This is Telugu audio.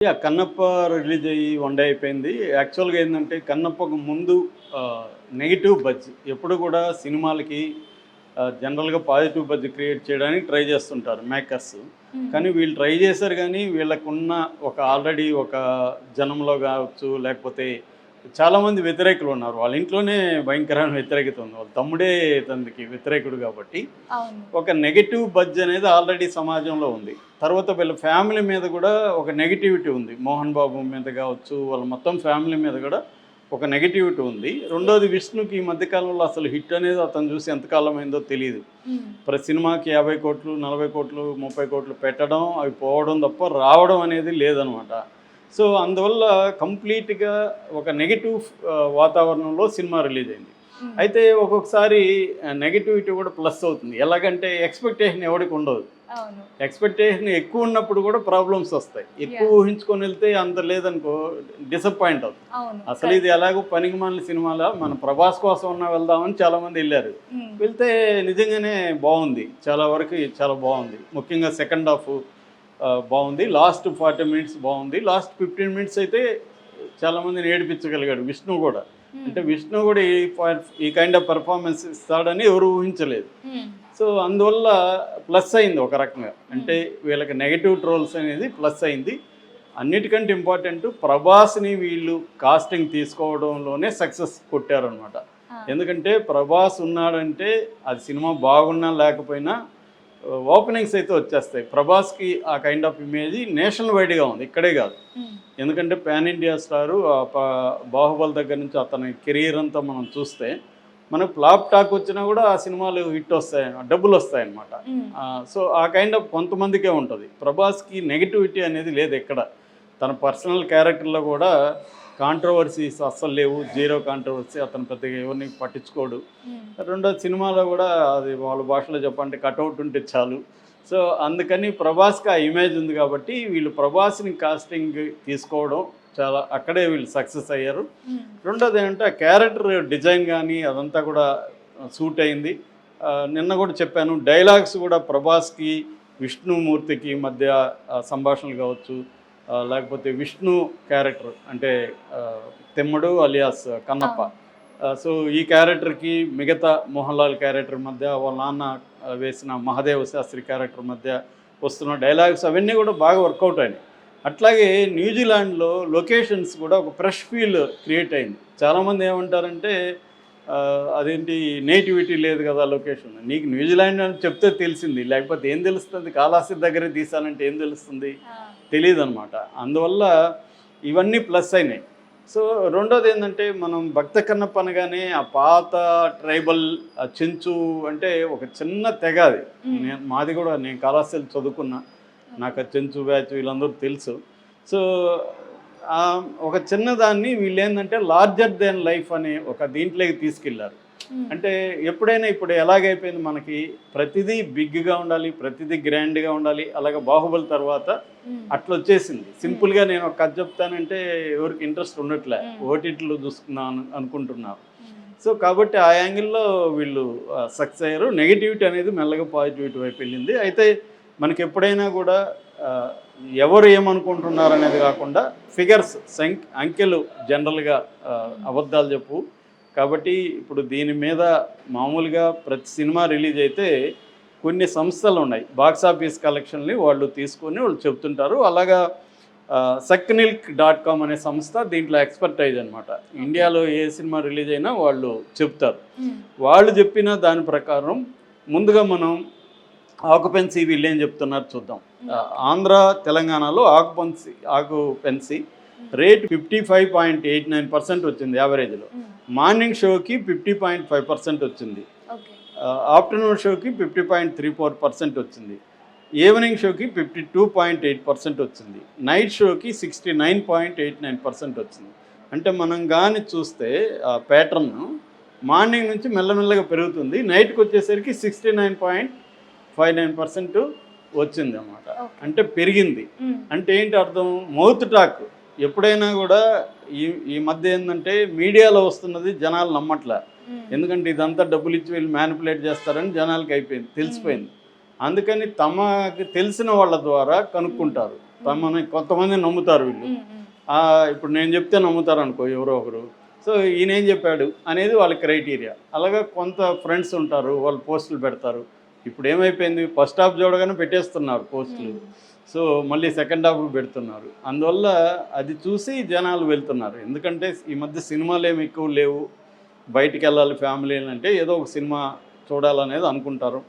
యా కన్నప్ప రిలీజ్ అయ్యి వన్ డే అయిపోయింది. యాక్చువల్గా ఏంటంటే కన్నప్పకు ముందు నెగిటివ్ బజ్ ఎప్పుడు కూడా సినిమాలకి జనరల్గా పాజిటివ్ బజ్ క్రియేట్ చేయడానికి ట్రై చేస్తుంటారు మేకర్స్ కానీ వీళ్ళు ట్రై చేశారు కానీ వీళ్ళకున్న ఒక ఆల్రెడీ ఒక జనంలో కావచ్చు లేకపోతే చాలామంది వ్యతిరేకులు ఉన్నారు. వాళ్ళ ఇంట్లోనే భయంకరమైన వ్యతిరేకత ఉంది. వాళ్ళ తమ్ముడే తనకి వ్యతిరేకుడు కాబట్టి ఒక నెగిటివ్ బజ్ అనేది ఆల్రెడీ సమాజంలో ఉంది. తర్వాత వీళ్ళ ఫ్యామిలీ మీద కూడా ఒక నెగిటివిటీ ఉంది. మోహన్ బాబు మీద కావచ్చు వాళ్ళ మొత్తం ఫ్యామిలీ మీద కూడా ఒక నెగిటివిటీ ఉంది. రెండోది విష్ణుకి ఈ మధ్యకాలంలో అసలు హిట్ అనేది అతను చూసి ఎంతకాలం అయిందో తెలియదు ప్రతి సినిమాకి యాభై కోట్లు నలభై కోట్లు ముప్పై కోట్లు పెట్టడం అవి పోవడం తప్ప రావడం అనేది లేదనమాట. సో అందువల్ల కంప్లీట్గా ఒక నెగిటివ్ వాతావరణంలో సినిమా రిలీజ్ అయింది. అయితే ఒక్కొక్కసారి నెగిటివిటీ కూడా ప్లస్ అవుతుంది. ఎలాగంటే ఎక్స్పెక్టేషన్ ఎవరికి ఉండదు. ఎక్స్పెక్టేషన్ ఎక్కువ ఉన్నప్పుడు కూడా ప్రాబ్లమ్స్ వస్తాయి. ఎక్కువ. ఊహించుకొని వెళ్తే అంత లేదనుకో డిసప్పాయింట్ అవుతుంది. అసలు ఇది ఎలాగో పనికి మాలిన సినిమాలో? మన ప్రభాస్ కోసం ఉన్నా వెళ్దామని చాలా మంది వెళ్ళారు వెళ్తే నిజంగానే బాగుంది. చాలా వరకు చాలా బాగుంది. ముఖ్యంగా సెకండ్ హాఫ్ బాగుంది. లాస్ట్ ఫార్టీ మినిట్స్ బాగుంది. లాస్ట్ ఫిఫ్టీన్ మినిట్స్ అయితే చాలా మందిని ఏడిపించగలిగాడు విష్ణు కూడా. ఉమ్, అంటే విష్ణు కూడా ఈ ఈ కైండ్ ఆఫ్ పెర్ఫార్మెన్స్ ఇస్తాడని ఎవరు ఊహించలేదు. ఉమ్, సో అందువల్ల ప్లస్ అయింది ఒక రకంగా. అంటే వీళ్ళకి నెగటివ్ ట్రోల్స్ అనేది ప్లస్ అయింది. అన్నిటికంటే ఇంపార్టెంట్ ప్రభాస్ని వీళ్ళు కాస్టింగ్ తీసుకోవడంలోనే సక్సెస్ కొట్టారనమాట ఎందుకంటే ప్రభాస్ ఉన్నాడంటే అది సినిమా బాగున్నా లేకపోయినా ఓపెనింగ్స్ అయితే వచ్చేస్తాయి. ప్రభాస్కి ఆ కైండ్ ఆఫ్ ఇమేజ్ నేషనల్ వైడ్గా ఉంది. ఇక్కడే కాదు. ఉమ్, ఎందుకంటే పాన్ ఇండియా స్టారు బాహుబలి దగ్గర నుంచి అతని కెరీర్ అంతా మనం చూస్తే మనకు ఫ్లాప్ టాక్ వచ్చినా కూడా ఆ సినిమాలు హిట్ వస్తాయి డబ్బులు వస్తాయి అన్నమాట. ఉమ్, సో ఆ కైండ్ ఆఫ్ కొంతమందికే ఉంటుంది. ప్రభాస్కి నెగిటివిటీ అనేది లేదు ఎక్కడ. తన పర్సనల్ క్యారెక్టర్లో కూడా కాంట్రవర్సీస్ అస్సలు లేవు. జీరో కాంట్రవర్సీ అతను పెద్దగా ఎవరిని పట్టించుకోడు. ఉమ్, రెండో సినిమాలో కూడా అది వాళ్ళ భాషలో చెప్పంటే కట్అవుట్ ఉంటే చాలు. సో అందుకని ప్రభాస్కి ఆ ఇమేజ్ ఉంది కాబట్టి వీళ్ళు ప్రభాస్ని కాస్టింగ్ తీసుకోవడం చాలా అక్కడే వీళ్ళు సక్సెస్ అయ్యారు. ఉమ్, రెండోది ఏంటంటే ఆ క్యారెక్టర్ డిజైన్ కానీ అదంతా కూడా సూట్ అయింది. నిన్న కూడా చెప్పాను డైలాగ్స్ కూడా ప్రభాస్కి విష్ణుమూర్తికి మధ్య సంభాషణలు కావచ్చు లేకపోతే విష్ణు క్యారెక్టర్ అంటే తెమ్మడు అలియాస్ కన్నప్ప. సో ఈ క్యారెక్టర్కి మిగతా మోహన్ లాల్ క్యారెక్టర్ మధ్య వాళ్ళ నాన్న వేసిన మహాదేవ శాస్త్రి క్యారెక్టర్ మధ్య వస్తున్న డైలాగ్స్ అవన్నీ కూడా బాగా వర్కౌట్ అయినాయి. అట్లాగే న్యూజిలాండ్లో లొకేషన్స్ కూడా ఒక ఫ్రెష్ ఫీల్ క్రియేట్ అయింది. చాలామంది ఏమంటారంటే అదేంటి నేటివిటీ లేదు కదా లొకేషన్. నీకు న్యూజిలాండ్ అని చెప్తే తెలిసింది లేకపోతే ఏం తెలుస్తుంది? కాళాస్తి దగ్గరే తీసానంటే ఏం తెలుస్తుంది? తెలియదు అనమాట అందువల్ల ఇవన్నీ ప్లస్ అయినాయి. సో రెండోది ఏంటంటే మనం భక్త కన్నప్ప అనగానే ఆ పాత ట్రైబల్ ఆ చెంచు అంటే ఒక చిన్న తెగ అది. నేను మాది కూడా నేను కళాశాల చదువుకున్నా. నాకు ఆ చెంచు బ్యాచ్ వీళ్ళందరూ తెలుసు. సో ఒక చిన్నదాన్ని వీళ్ళు ఏంటంటే లార్జర్ దెన్ లైఫ్ అనే ఒక దీంట్లోకి తీసుకెళ్ళారు అంటే ఎప్పుడైనా ఇప్పుడు ఎలాగైపోయింది మనకి? ప్రతిదీ బిగ్గా ఉండాలి ప్రతిదీ గ్రాండ్గా ఉండాలి అలాగే బాహుబలి తర్వాత ఉమ్, అట్లా వచ్చేసింది సింపుల్గా నేను ఒక కథ చెప్తానంటే ఎవరికి ఇంట్రెస్ట్ ఉండట్లే. ఓటీటీలో చూసుకున్నాను అనుకుంటున్నారు సో కాబట్టి ఆ యాంగిల్లో వీళ్ళు సక్సెస్ అయ్యారు. నెగిటివిటీ అనేది మెల్లగా పాజిటివిటీ వైపు వెళ్ళింది. అయితే మనకి ఎప్పుడైనా కూడా ఎవరు ఏమనుకుంటున్నారు అనేది కాకుండా ఫిగర్స్ సంఖ్య అంకెలు జనరల్గా అబద్ధాలు చెప్పు. కాబట్టి ఇప్పుడు దీని మీద మామూలుగా ప్రతి సినిమా రిలీజ్ అయితే కొన్ని సంస్థలు ఉన్నాయి. బాక్స్ ఆఫీస్ కలెక్షన్ని వాళ్ళు తీసుకొని వాళ్ళు చెప్తుంటారు. అలాగా సక్నిల్క్ డాట్ కామ్ అనే సంస్థ దీంట్లో ఎక్స్పర్టైజ్ అనమాట ఇండియాలో ఏ సినిమా రిలీజ్ అయినా వాళ్ళు చెప్తారు. ఉమ్, వాళ్ళు చెప్పిన దాని ప్రకారం ముందుగా మనం ఆకుపెన్సీ వీళ్ళు ఏం చెప్తున్నారు చూద్దాం. ఆ, ఆంధ్ర తెలంగాణలో occupancy occupancy rate fifty five point eight nine percent వచ్చింది యావరేజ్లో. మార్నింగ్ షోకి ఫిఫ్టీ పాయింట్ ఫైవ్ పర్సెంట్ వచ్చింది. ఆఫ్టర్నూన్ షోకి fifty point three four percent వచ్చింది. ఈవినింగ్ షోకి fifty two point eight percent వచ్చింది. నైట్ షోకి sixty nine point eight nine percent వచ్చింది. అంటే మనం కానీ చూస్తే ఆ ప్యాటర్న్ మార్నింగ్ నుంచి మెల్లమెల్లగా పెరుగుతుంది. నైట్కి వచ్చేసరికి sixty nine point five nine percent వచ్చింది అన్నమాట. అంటే పెరిగింది. అంటే ఏంటి అర్థం? Mouth talk. ఎప్పుడైనా కూడా ఈ ఈ మధ్య ఏంటంటే మీడియాలో వస్తున్నది జనాలు నమ్మట్లే. ఎందుకంటే ఇదంతా డబ్బులు ఇచ్చి వీళ్ళు మ్యానిపులేట్ చేస్తారని జనాలకి అయిపోయింది తెలిసిపోయింది. అందుకని తమకి తెలిసిన వాళ్ళ ద్వారా కనుక్కుంటారు. తమని కొంతమంది నమ్ముతారు వీళ్ళు. ఇప్పుడు నేను చెప్తే నమ్ముతారు అనుకో ఎవరో ఒకరు. సో ఈయన ఏం చెప్పాడు అనేది వాళ్ళ క్రైటీరియా. అలాగా కొంత ఫ్రెండ్స్ ఉంటారు వాళ్ళు పోస్టులు పెడతారు. ఇప్పుడు ఏమైపోయింది? ఫస్ట్ హాఫ్ చూడగానే పెట్టేస్తున్నారు పోస్టులు. సో మళ్ళీ సెకండ్ హాఫ్ పెడుతున్నారు. అందువల్ల అది చూసి జనాలు వెళ్తున్నారు. ఎందుకంటే ఈ మధ్య సినిమాలు ఏమి ఎక్కువ లేవు. బయటికి వెళ్ళాలి ఫ్యామిలీ అంటే ఏదో ఒక సినిమా చూడాలనేది అనుకుంటారు.